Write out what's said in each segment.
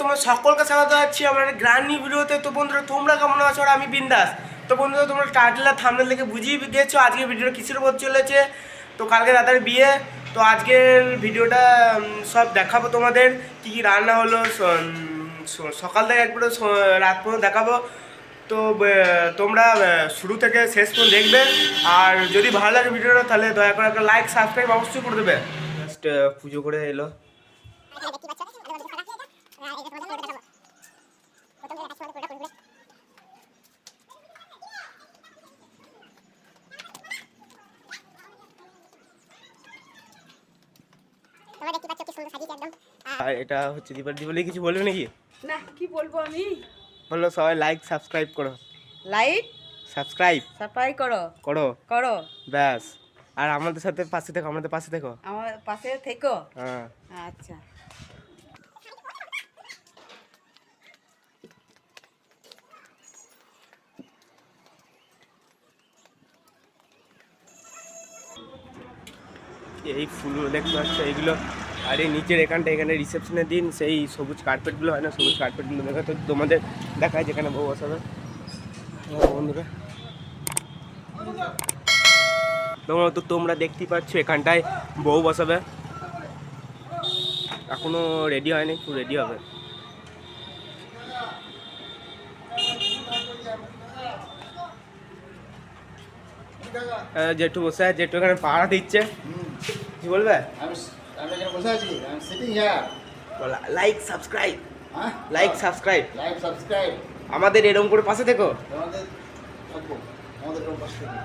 তোমরা সকলকে স্বাগত জানাচ্ছি আমার গ্রান্ড নিউ ভিডিওতে। তো বন্ধুরা তোমরা কেমন আছো? আর আমি বিন্দাস। তো বন্ধুরা তোমরা টাইটেল আর থামনেল থেকে বুঝিয়ে গিয়েছো আজকে ভিডিওটা কিসের উপর চলেছে। তো কালকে দাদার বিয়ে। তো আজকের ভিডিওটা সব দেখাবো তোমাদের। কি কি রান্না হলো সকাল থেকে একবারে রাত পর্যন্ত দেখাবো। তো তোমরা শুরু থেকে শেষ পর্যন্ত দেখবে। আর যদি ভালো লাগে ভিডিওটা তাহলে দয়া করে একটা লাইক সাবস্ক্রাইব অবশ্যই করে দেবে। জাস্ট পুজো করে এলো তোমরা দেখতে পাচ্ছ কি সুন্দর সাজিয়েছে একদম আর এটা হচ্ছে দীপালি। দীপালি কিছু বলবে নাকি? না কি বলব আমি? বলল সবাই লাইক সাবস্ক্রাইব করো। লাইট সাবস্ক্রাইব সাপ্লাই করো। করো। করো। ব্যাস। আর আমাদের সাথে পাশে থেকো আমাদের পাশে দেখো আমার পাশে থেকো? হ্যাঁ। আচ্ছা। এই ফুলগুলো দেখতে পাচ্ছ এইগুলো আর এই নিচের এখানটা এখানে রিসেপশনের দিন সেই সবুজ কার্পেটগুলো হয় না সবুজ কার্পেটগুলো দেখা তো তোমাদের দেখায় যেখানে বউ বসাবে। হ্যাঁ, বন্ধুরা। তোমরা তো তোমরা দেখতেই পাচ্ছ এখানটায় বউ বসাবে। এখনও রেডি হয়নি একটু রেডি হবে। জেঠু বসে আছে জেঠু এখানে পাহাড়া দিচ্ছে। কি বলবে? Like subscribe like subscribe like subscribe আমাদের এরকম করে পাশে থেকো।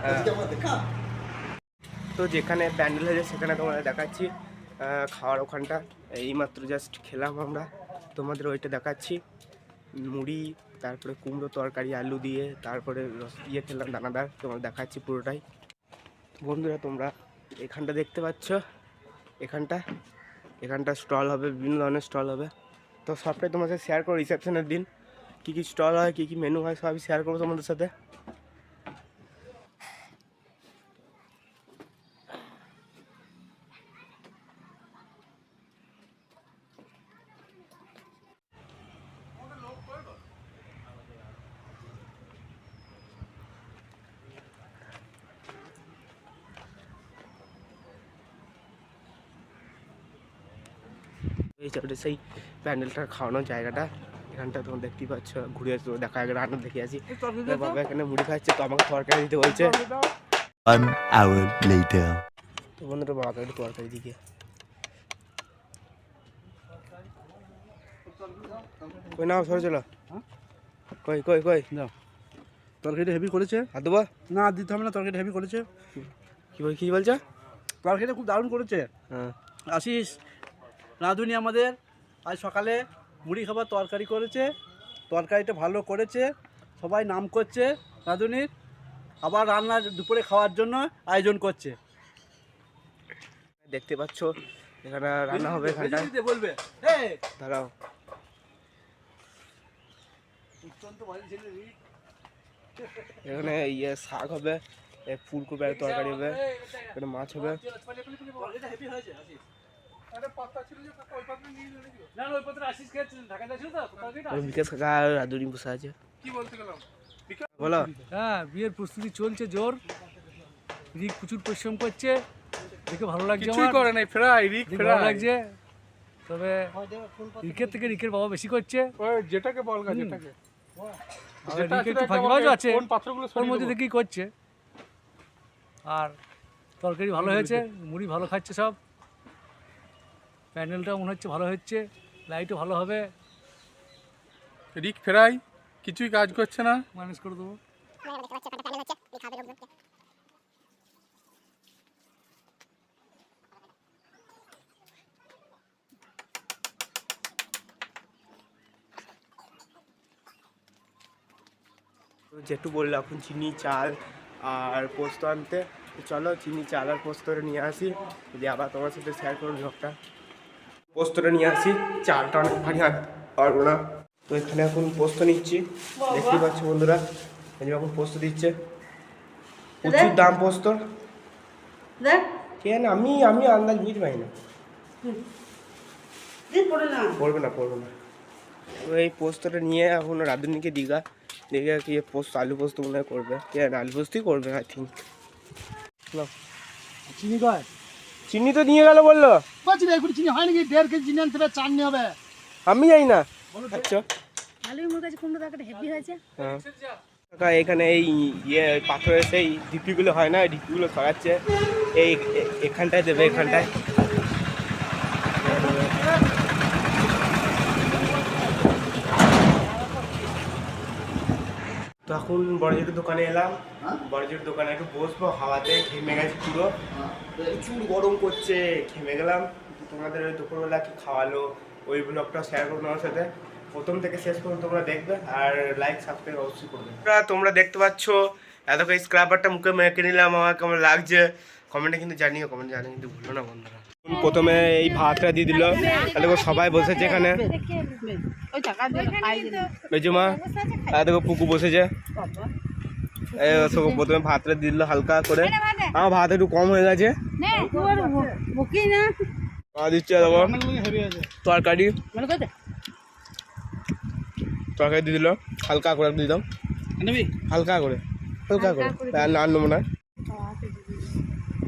হ্যাঁ। তো যেখানে প্যান্ডেল হয়েছে সেখানে তোমাদের দেখাচ্ছি। খাওয়ার ওখানটা। এইমাত্র জাস্ট খেলাম আমরা। তোমাদের ওইটা দেখাচ্ছি। মুড়ি তারপরে কুমড়ো তরকারি, আলু দিয়ে, তারপরে ইয়ে খেলাম দানাদার। তোমার দেখাচ্ছি পুরোটাই। বন্ধুরা, তোমরা এখানটা দেখতে পাচ্ছ? এখানটা এখানটা স্টল হবে, বিভিন্ন ধরনের স্টল হবে। তো সবটাই তোমাদের শেয়ার করো রিসেপশনের দিন। কী কী স্টল হয়, কী কী মেনু হয়, সবই শেয়ার করব তোমাদের সাথে। এই সেই প্যান্ডেলটার খাওয়ানোর জায়গাটা এখানটা তোমরা দেখতেই পাচ্ছ ঘুরে আসো দেখা আগে রান্না দেখে আসি। বাবা এখানে মুড়ি খাচ্ছে তো আমাকে তরকারি দিতে বলছে। তো বন্ধুরা বাবাকে একটু তরকারি দিকে। কই নাও সরে চলো। কই কই কই? দাও। তরকারিটা হেভি করেছে। হাত দেবো না দিতে হবে না তরকারিটা হেভি করেছে। কি বল কি বলছো? তরকারিটা খুব দারুণ করেছে। হ্যাঁ। আশিস রাঁধুনি আমাদের আজ সকালে মুড়ি খাবার তরকারি করেছে তরকারিটা ভালো করেছে সবাই নাম করছে রাঁধুনির আবার রান্না দুপুরে খাওয়ার জন্য আয়োজন করছে দেখতে পাচ্ছ এখানে রান্না হবে এখানটা বলবে হ্যাঁ দাঁড়াও এখানে ইয়ে শাক হবে ফুলকপি আর তরকারি হবে এখানে মাছ হবে বিকাশ কাকা আর রাধুনি বসে আছে। বলো। হ্যাঁ বিয়ের প্রস্তুতি চলছে জোর। রিক প্রচুর পরিশ্রম করছে। দেখে ভালো লাগছে আমার। করে নাই ফ্রাই রিক ফ্রাই। লাগছে। তবে রিকের থেকে রিকের বাবা বেশি করছে। যেটাকে বল গা যেটাকে। রিকের একটু তাকে আছে। ওর মধ্যে দেবো? করছে। আর তরকারি ভালো হয়েছে মুড়ি ভালো খাচ্ছে সব। প্যান্ডেলটাও মনে হচ্ছে ভালো হচ্ছে লাইটও ভালো হবে। রিক ফেরাই কিছুই কাজ করছে না। ম্যানেজ করে দেবো। যেটু বলল এখন চিনি চাল আর পোস্ত আনতে। চলো চিনি চাল আর পোস্তটা নিয়ে আসি। দিয়ে আবার তোমার সাথে শেয়ার করো ব্লগটা। পোস্তটা নিয়ে আসি চালটা অনেক ভারী পারব না। তো এখানে এখন পোস্ত নিচ্ছি দেখতেই পাচ্ছ বন্ধুরা এই যে এখন পোস্ত দিচ্ছে। প্রচুর দাম পোস্তর দেখ। কেন আমি আমি আন্দাজ বুঝতে পারি না। পড়বে না পড়বে না। তো এই পোস্তটা নিয়ে এখন রাঁধুনিকে দীঘা দীঘা কি পোস্ত আলু পোস্ত মনে হয় করবে। কে জানে, আলু পোস্তই করবে আই থিঙ্ক চিনি কয়? চিনি তো নিয়ে গেল বলল। বলছি না এগুলি চিনি হয় নাকি দেড় কেজি চিনি আনতে হবে চাটনি হবে। আমি যাই না। আচ্ছা। আলুর আছে কুমড়ো তরকারি হেভি হয়েছে। হ্যাঁ। কাকা এখানে এই ইয়ে পাথরের সেই ঢিপিগুলো হয় না? ঢিপিগুলো সরাচ্ছে এই এখানটায় দেবে এখানটায়। তো এখন বড়জোর দোকানে এলাম। বড়জোর দোকানে একটু বসবো হাওয়াতে ঘেমে গেছে পুরো। প্রচুর গরম করছে ঘেমে গেলাম। তোমাদের ওই দুপুরবেলা কি খাওয়ালো ওই ব্লগটা শেয়ার করব আমার সাথে। প্রথম থেকে শেষ পর্যন্ত তোমরা দেখবে আর লাইক সাবস্ক্রাইব অবশ্যই করবে। তোমরা- তোমরা দেখতে পাচ্ছ এত স্ক্রাবারটা মুখে মেখে নিলাম আমার কেমন লাগছে। কমেন্টে কিন্তু জানিও কমেন্ট জানিয়ে কিন্তু ভুলো না বন্ধুরা। প্রথমে এই ভাতটা দিয়ে দিল। দেখো সবাই বসেছে এখানে। বেজুমা আর দেখো পুকু বসেছে। প্রথমে ভাতটা দিল হালকা করে। আমার ভাত একটু কম হয়ে গেছে। দিচ্ছে দেখো তরকারি। তরকারি দিয়ে দিল। হালকা করে দাও হালকা করে হালকা করে। আর না নেব না।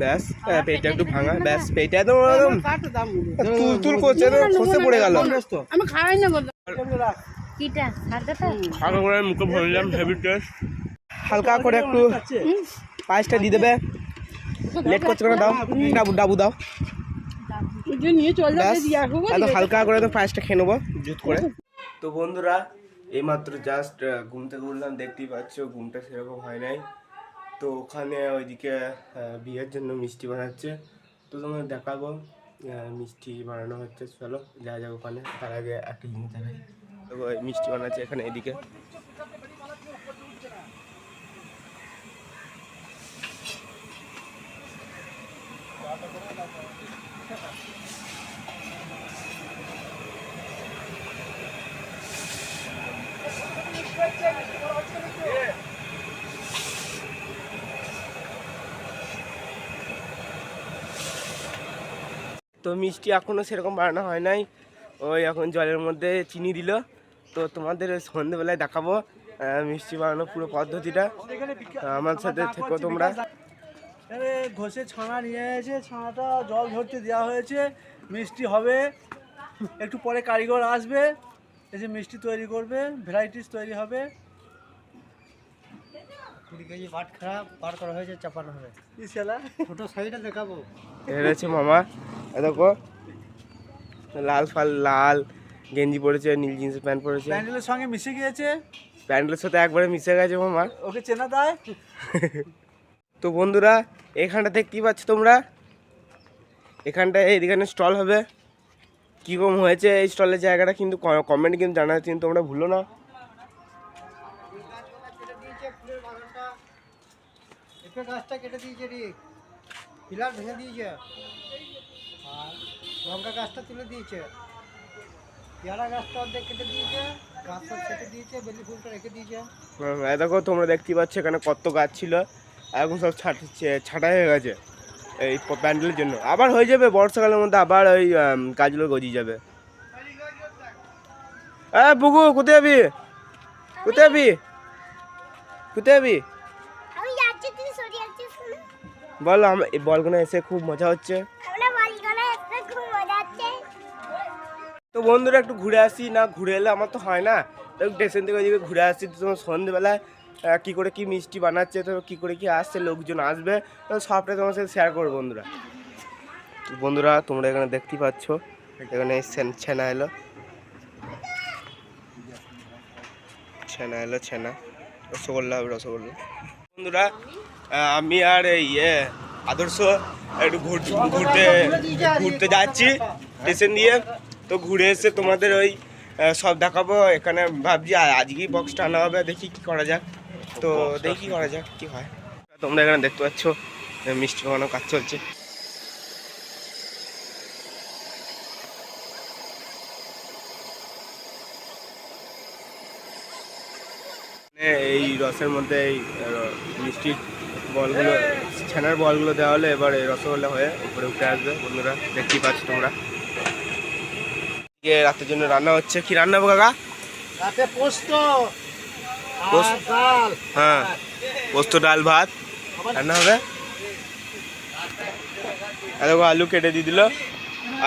ব্যাস হ্যাঁ, পেটটা একটু ভাঙা ব্যাস পেটটা একদম একদম তুল তুল করছে খসে পড়ে গেল। আমি খাওয়াই না হালকা করে মুখে ভরলাম হেভি টেস্ট হালকা করে একটু পায়েসটা দিয়ে দেবে। লেট করছে কেন? দাও। ডাবু ডাবু দাও। নিয়ে চল ব্যাস একদম হালকা করে তো পায়েসটা খেয়ে নেব। জুত করে। তো বন্ধুরা এইমাত্র জাস্ট ঘুম থেকে উঠলাম দেখতেই পাচ্ছ ঘুমটা সেরকম হয় নাই। তো ওখানে ওইদিকে বিয়ের জন্য মিষ্টি বানাচ্ছে। তো তোমাকে দেখাবো মিষ্টি বানানো হচ্ছে। চলো যা যাক ওখানে। তার আগে একটা জিনিস দেখাই। মিষ্টি বানাচ্ছে এখানে, এদিকে। তো মিষ্টি এখনও সেরকম বানানো হয় নাই। ওই এখন জলের মধ্যে চিনি দিল। তো তোমাদের ওই সন্ধেবেলায় দেখাবো মিষ্টি বানানোর পুরো পদ্ধতিটা। আমার সাথে থেকো তোমরা। আরে ঘষে ছানা নিয়ে এসেছে ছানাটা জল ধরতে দেওয়া হয়েছে। মিষ্টি হবে। একটু পরে কারিগর আসবে। এসে মিষ্টি তৈরি করবে ভ্যারাইটিস তৈরি হবে। কুড়ি কেজি পাট খারাপ পার করা হয়েছে চাপানো হবে। ছোট সাইডে দেখাবো। মামা। দেখো। লাল ফাল লাল। গেঞ্জি পরেছে নীল জিন্স প্যান্ট পরেছে। প্যান্ডেলের সঙ্গে মিশে গিয়েছে? প্যান্ডেলের সাথে একবারে মিশে গেছে মামা। ওকে চেনা দেয়? তো বন্ধুরা এখানটা দেখতেই পাচ্ছ তোমরা? এখানটায় এইখানে স্টল হবে। কীরকম হয়েছে এই স্টলের জায়গাটা কিন্তু কমেন্ট কিন্তু জানাচ্ছি কিন্তু তোমরা ভুলো না। গাছটা কেটে দিয়েছে রে। পিলার ভেঙে দিয়েছে। আর লঙ্কা গাছটা তুলে দিয়েছে। পেয়ারা গাছটা অর্ধেক কেটে দিয়েছে গাছটা কেটে দিয়েছে বেলি ফুলটা রেখে দিয়েছে। হ্যাঁ, দেখো তোমরা দেখতেই পাচ্ছ এখানে কত গাছ ছিল। এখন সব ছাট- ছাঁটা হয়ে গেছে এই প্যান্ডেলের জন্য। আবার হয়ে যাবে বর্ষাকালের মধ্যে আবার ওই গাছগুলো গজিয়ে যাবে। হ্যাঁ বুকু কোথায় যাবি? কোথায় যাবি? কোথায় যাবি? বল বলগুলো এসে খুব মজা হচ্ছে। তো বন্ধুরা একটু ঘুরে আসি, না ঘুরে এলে আমার তো হয় না। তো স্টেশন থেকে ওইদিকে ঘুরে আসি তোমার সন্ধ্যেবেলায় কী করে কি মিষ্টি বানাচ্ছে, তো কী করে কি আসছে, লোকজন আসবে, তো সবটাই তোমার সাথে শেয়ার করব বন্ধুরা। বন্ধুরা, তোমরা এখানে দেখতেই পাচ্ছ, এখানে ছেন- এলো। ছেনা এলো, ছেনা। রসগোল্লা রসগোল্লা। বন্ধুরা আমি আর ইয়ে আদর্শ, একটু ঘুরতে ঘুরতে যাচ্ছি, স্টেশন দিয়ে। তো ঘুরে এসে তোমাদের ওই সব দেখাবো। এখানে ভাবছি আজকেই বক্সটা আনা হবে, দেখি কি করা যাক। তো দেখি করা যাক কি হয়। তোমরা এখানে দেখতে পাচ্ছ, মিষ্টি বানানোর কাজ চলছে। এই রসের মধ্যে এই মিষ্টির বলগুলো, ছানার বলগুলো দেওয়া হলে এবার এই রসগোল্লা হয়ে উপরে উঠে আসবে, বন্ধুরা, দেখতেই পাচ্ছ তোমরা। রাতের জন্য রান্না হচ্ছে। কি রান্না হবে কাকা? রাতে পোস্ত হ্যাঁ পোস্ত ডাল ভাত। রান্না হবে? আর দেখো আলু কেটে দিয়ে দিল।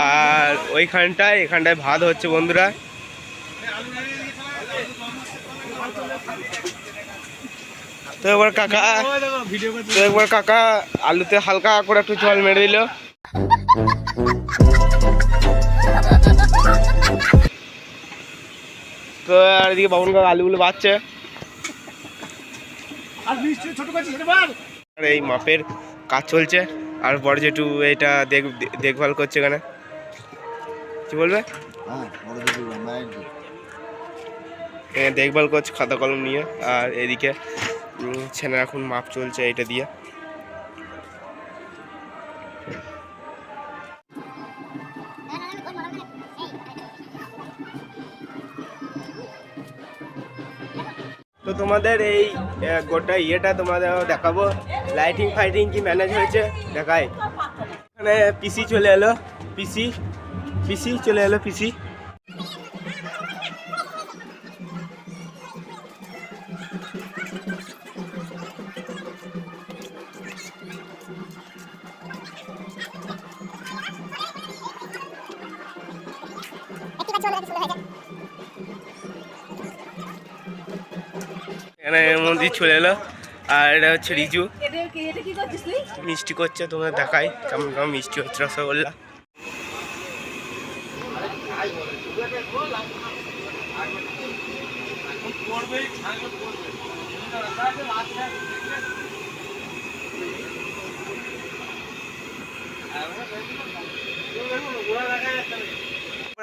আর ওইখানটায় এখানটায় ভাত হচ্ছে বন্ধুরা। তো এবার কাকা তো একবার কাকা আলুতে হালকা করে একটু জল মেরে দিল। তো আর এদিকে বাবুন কাকা আলুগুলো বাচ্ছে আর মিষ্টি ছোট কাছে এবার আর এই মাপের কাজ চলছে আর বড় জেঠু এটা দেখ দেখভাল করছে এখানে। কি বলবে? হ্যাঁ দেখভাল করছে খাতা কলম নিয়ে আর এদিকে ছেলের এখন মাপ চলছে এটা দিয়ে। তো তোমাদের এই গোটা ইয়েটা তোমাদের দেখাবো। লাইটিং ফাইটিং কি ম্যানেজ হয়েছে? দেখাই। এখানে পিসি চলে এলো। পিসি পিসি চলে এলো পিসি মন্দির চলে এলো। আর এটা হচ্ছে রিজু। মিষ্টি করছে, তোমাদের দেখাই কেমন কেমন মিষ্টি হচ্ছে রসগোল্লা।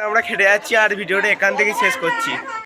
আমরা খেটে যাচ্ছি আর ভিডিওটা এখান থেকে শেষ করছি।